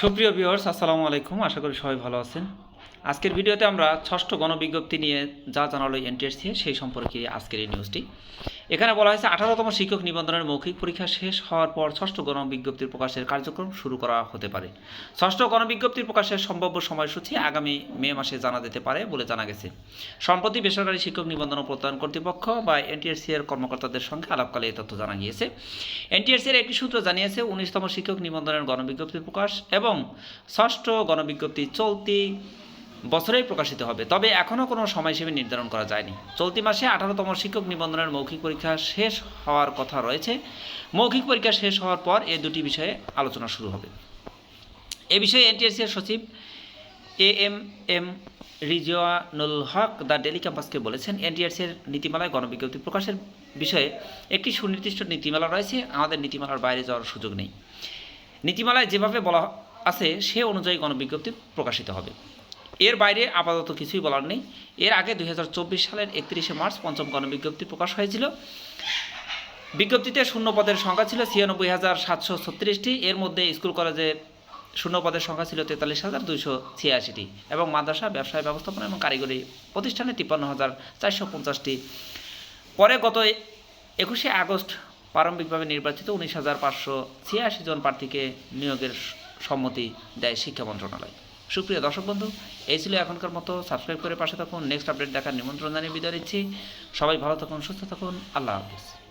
সুপ্রিয় ভিউয়ার্স, আসসালামু আলাইকুম। আশা করি সবাই ভালো আছেন। আজকের ভিডিওতে আমরা ষষ্ঠ গণবিজ্ঞপ্তি নিয়ে যা জানালো এনটিএসসি সেই সম্পর্কে আজকের এই নিউজটি এখানে বলা হয়েছে, আঠারোতম শিক্ষক নিবন্ধনের মৌখিক পরীক্ষা শেষ হওয়ার পর ষষ্ঠ গণবিজ্ঞপ্তির প্রকাশের কার্যক্রম শুরু করা হতে পারে। ষষ্ঠ গণবিজ্ঞপ্তির প্রকাশের সম্ভাব্য সময়সূচি আগামী মে মাসে জানা যেতে পারে বলে জানা গেছে। সম্প্রতি বেসরকারি শিক্ষক নিবন্ধন প্রত্যয়ন কর্তৃপক্ষ বা এনটিএসসি এর কর্মকর্তাদের সঙ্গে আলাপকালে এই তথ্য জানা গিয়েছে। এনটিএসসি এর একটি সূত্র জানিয়েছে, উনিশতম শিক্ষক নিবন্ধনের গণবিজ্ঞপ্তি প্রকাশ এবং ষষ্ঠ গণবিজ্ঞপ্তি চলতি বছরেই প্রকাশিত হবে। তবে এখনও কোনো সময়সীমা নির্ধারণ করা যায়নি। চলতি মাসে আঠারোতম শিক্ষক নিবন্ধনের মৌখিক পরীক্ষা শেষ হওয়ার কথা রয়েছে। মৌখিক পরীক্ষা শেষ হওয়ার পর এ দুটি বিষয়ে আলোচনা শুরু হবে। এ বিষয়ে এনটিএসসি সচিব A M M Rizwanul Haque the daily ক্যাম্পাসকে বলেছেন, এনটিআরসি এর নীতিমালায় গণবিজ্ঞপ্তি প্রকাশের বিষয়ে একটি সুনির্দিষ্ট নীতিমালা রয়েছে। আমাদের নীতিমালার বাইরে যাওয়ার সুযোগ নেই। নীতিমালায় যেভাবে বলা আছে, সে অনুযায়ী গণবিজ্ঞপ্তি প্রকাশিত হবে। এর বাইরে আপাতত কিছুই বলার নেই। এর আগে দুই হাজার চব্বিশ সালের একত্রিশে মার্চ পঞ্চম গণবিজ্ঞপ্তি প্রকাশ হয়েছিল। বিজ্ঞপ্তিতে শূন্য পদের সংখ্যা ছিল ছিয়ানব্বই হাজার সাতশো ছত্রিশটি। এর মধ্যে স্কুল কলেজে শূন্য পদের সংখ্যা ছিল তেতাল্লিশ হাজার দুইশো ছিয়াশিটি এবং মাদ্রাসা, ব্যবসায় ব্যবস্থাপনা এবং কারিগরি প্রতিষ্ঠানে তিপ্পান্ন হাজার চারশো পঞ্চাশটি। পরে গত একুশে আগস্ট প্রারম্ভিকভাবে নির্বাচিত উনিশ হাজার পাঁচশো ছিয়াশি জন প্রার্থীকে নিয়োগের সম্মতি দেয় শিক্ষা মন্ত্রণালয়। সুপ্রিয় দর্শক বন্ধু, এই ছিল এখনকার মতো। সাবস্ক্রাইব করে পাশে থাকুন। নেক্সট আপডেট দেখার নিমন্ত্রণ জানিয়ে বিদায় নিচ্ছি। সবাই ভালো থাকুন, সুস্থ থাকুন। আল্লাহ হাফিজ।